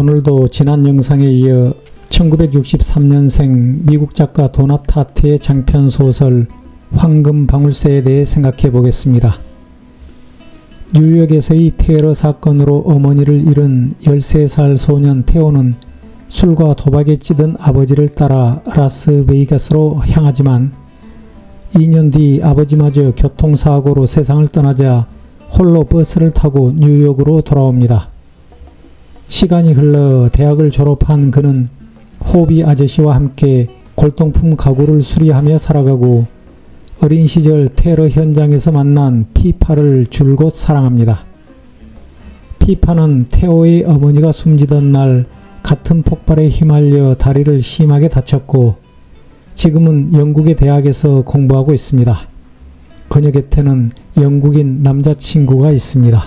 오늘도 지난 영상에 이어 1963년생 미국 작가 도나 타트의 장편 소설 황금 방울새에 대해 생각해 보겠습니다. 뉴욕에서의 테러 사건으로 어머니를 잃은 13살 소년 테오는 술과 도박에 찌든 아버지를 따라 라스베이거스로 향하지만 2년 뒤 아버지마저 교통사고로 세상을 떠나자 홀로 버스를 타고 뉴욕으로 돌아옵니다. 시간이 흘러 대학을 졸업한 그는 호비 아저씨와 함께 골동품 가구를 수리하며 살아가고 어린 시절 테러 현장에서 만난 피파를 줄곧 사랑합니다. 피파는 테오의 어머니가 숨지던 날 같은 폭발에 휘말려 다리를 심하게 다쳤고 지금은 영국의 대학에서 공부하고 있습니다. 그녀 곁에는 영국인 남자친구가 있습니다.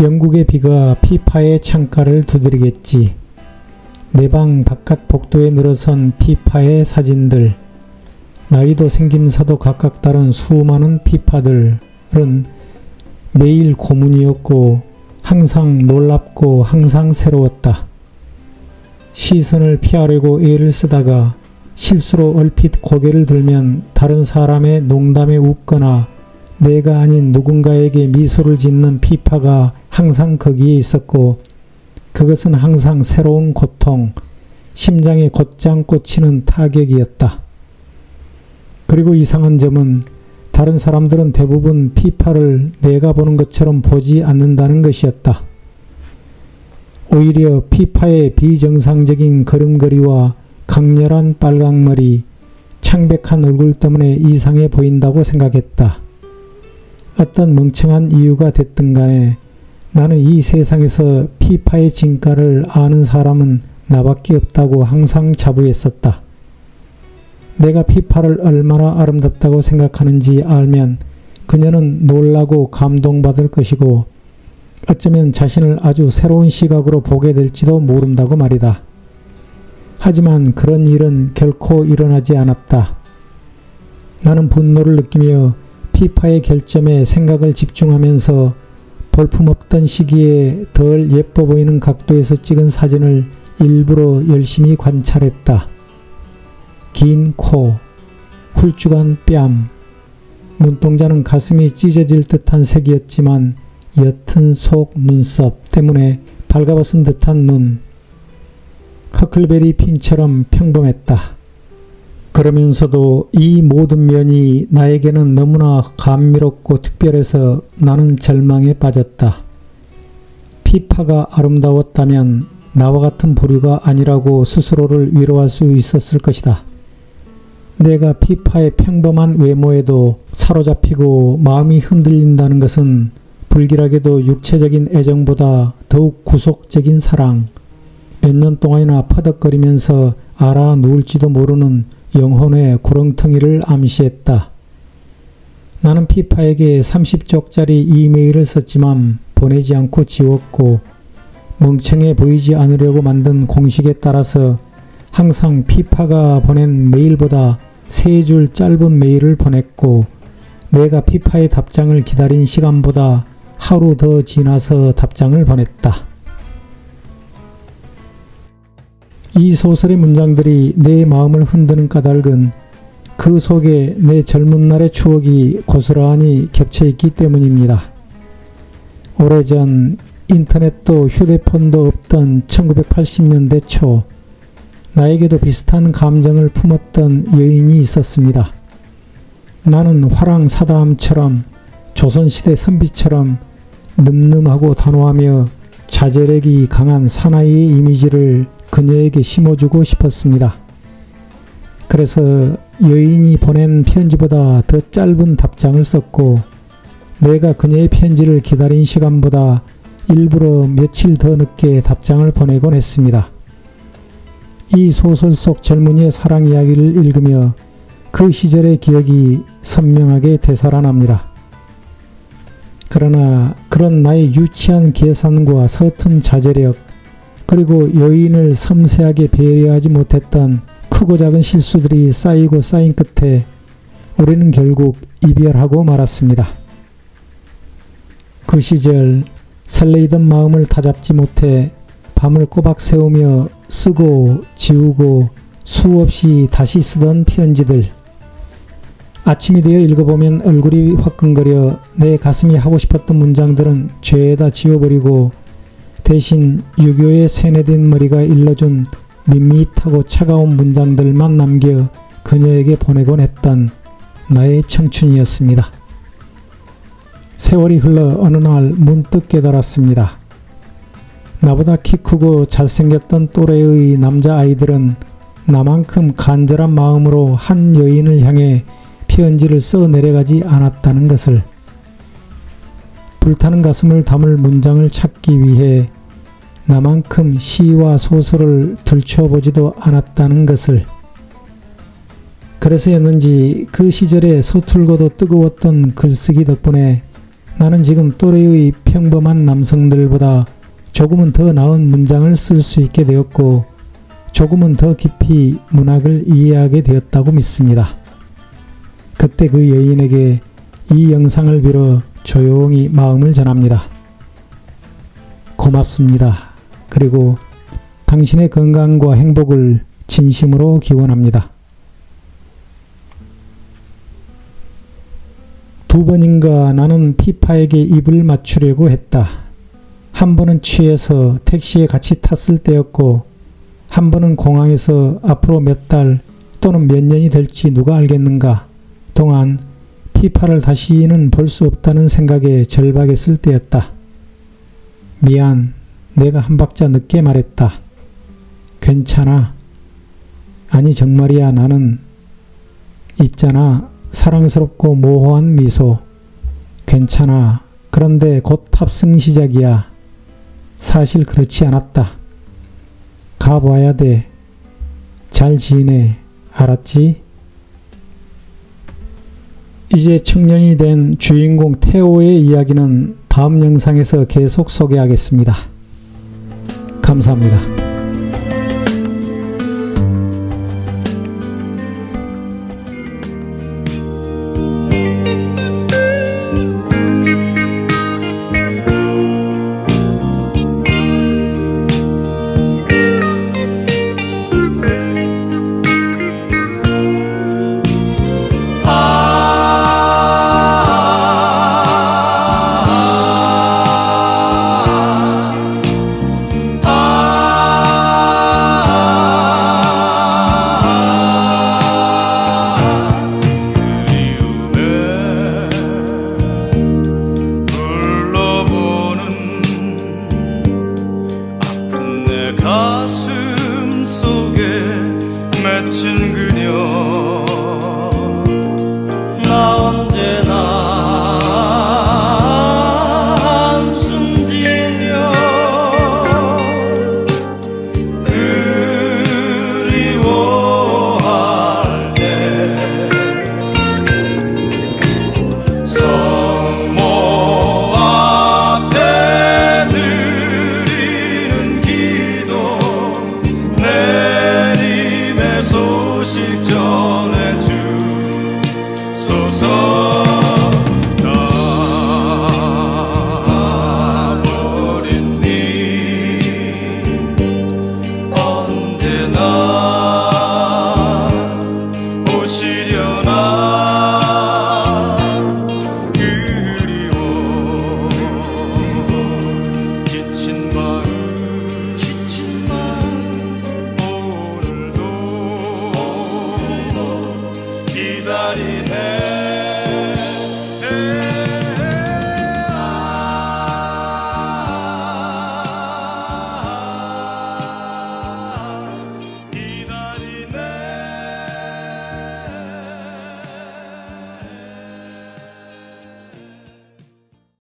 영국의 비가 피파의 창가를 두드리겠지. 내 방 바깥 복도에 늘어선 피파의 사진들. 나이도 생김새도 각각 다른 수많은 피파들은 매일 고문이었고 항상 놀랍고 항상 새로웠다. 시선을 피하려고 애를 쓰다가 실수로 얼핏 고개를 들면 다른 사람의 농담에 웃거나 내가 아닌 누군가에게 미소를 짓는 피파가 항상 거기에 있었고 그것은 항상 새로운 고통, 심장에 곧장 꽂히는 타격이었다. 그리고 이상한 점은 다른 사람들은 대부분 피파를 내가 보는 것처럼 보지 않는다는 것이었다. 오히려 피파의 비정상적인 걸음걸이와 강렬한 빨강머리, 창백한 얼굴 때문에 이상해 보인다고 생각했다. 어떤 멍청한 이유가 됐든 간에 나는 이 세상에서 피파의 진가를 아는 사람은 나밖에 없다고 항상 자부했었다. 내가 피파를 얼마나 아름답다고 생각하는지 알면 그녀는 놀라고 감동받을 것이고 어쩌면 자신을 아주 새로운 시각으로 보게 될지도 모른다고 말이다. 하지만 그런 일은 결코 일어나지 않았다. 나는 분노를 느끼며 피파의 결점에 생각을 집중하면서 볼품없던 시기에 덜 예뻐 보이는 각도에서 찍은 사진을 일부러 열심히 관찰했다. 긴 코, 훌쭉한 뺨, 눈동자는 가슴이 찢어질 듯한 색이었지만 옅은 속 눈썹 때문에 발가벗은 듯한 눈, 허클베리 핀처럼 평범했다. 그러면서도 이 모든 면이 나에게는 너무나 감미롭고 특별해서 나는 절망에 빠졌다. 피파가 아름다웠다면 나와 같은 부류가 아니라고 스스로를 위로할 수 있었을 것이다. 내가 피파의 평범한 외모에도 사로잡히고 마음이 흔들린다는 것은 불길하게도 육체적인 애정보다 더욱 구속적인 사랑, 몇 년 동안이나 퍼덕거리면서 알아 누울지도 모르는 영혼의 구렁텅이를 암시했다. 나는 피파에게 30쪽짜리 이메일을 썼지만 보내지 않고 지웠고 멍청해 보이지 않으려고 만든 공식에 따라서 항상 피파가 보낸 메일보다 세 줄 짧은 메일을 보냈고 내가 피파의 답장을 기다린 시간보다 하루 더 지나서 답장을 보냈다. 이 소설의 문장들이 내 마음을 흔드는 까닭은 그 속에 내 젊은 날의 추억이 고스란히 겹쳐 있기 때문입니다. 오래전 인터넷도 휴대폰도 없던 1980년대 초 나에게도 비슷한 감정을 품었던 여인이 있었습니다. 나는 화랑 사다함처럼 조선시대 선비처럼 늠름하고 단호하며 자제력이 강한 사나이의 이미지를 그녀에게 심어주고 싶었습니다. 그래서 여인이 보낸 편지보다 더 짧은 답장을 썼고 내가 그녀의 편지를 기다린 시간보다 일부러 며칠 더 늦게 답장을 보내곤 했습니다. 이 소설 속 젊은이의 사랑 이야기를 읽으며 그 시절의 기억이 선명하게 되살아납니다. 그러나 그런 나의 유치한 계산과 서툰 자제력 그리고 여인을 섬세하게 배려하지 못했던 크고 작은 실수들이 쌓이고 쌓인 끝에 우리는 결국 이별하고 말았습니다. 그 시절 설레이던 마음을 다잡지 못해 밤을 꼬박 새우며 쓰고 지우고 수없이 다시 쓰던 편지들. 아침이 되어 읽어보면 얼굴이 화끈거려 내 가슴이 하고 싶었던 문장들은 죄에다 지워버리고 대신 유교의 세뇌된 머리가 일러준 밋밋하고 차가운 문장들만 남겨 그녀에게 보내곤 했던 나의 청춘이었습니다. 세월이 흘러 어느 날 문득 깨달았습니다. 나보다 키 크고 잘생겼던 또래의 남자아이들은 나만큼 간절한 마음으로 한 여인을 향해 편지를 써 내려가지 않았다는 것을. 불타는 가슴을 담을 문장을 찾기 위해 나만큼 시와 소설을 들춰보지도 않았다는 것을. 그래서였는지 그 시절에 서툴고도 뜨거웠던 글쓰기 덕분에 나는 지금 또래의 평범한 남성들보다 조금은 더 나은 문장을 쓸 수 있게 되었고 조금은 더 깊이 문학을 이해하게 되었다고 믿습니다. 그때 그 여인에게 이 영상을 빌어 조용히 마음을 전합니다. 고맙습니다. 그리고 당신의 건강과 행복을 진심으로 기원합니다. 두 번인가 나는 피파에게 입을 맞추려고 했다. 한 번은 취해서 택시에 같이 탔을 때였고, 한 번은 공항에서 앞으로 몇 달 또는 몇 년이 될지 누가 알겠는가 동안 피파를 다시는 볼 수 없다는 생각에 절박했을 때였다. 미안, 내가 한 박자 늦게 말했다. 괜찮아. 아니, 정말이야, 나는. 있잖아, 사랑스럽고 모호한 미소. 괜찮아. 그런데 곧 탑승 시작이야. 사실 그렇지 않았다. 가봐야 돼. 잘 지내. 알았지? 이제 청년이 된 주인공 태호의 이야기는 다음 영상에서 계속 소개하겠습니다. 감사합니다.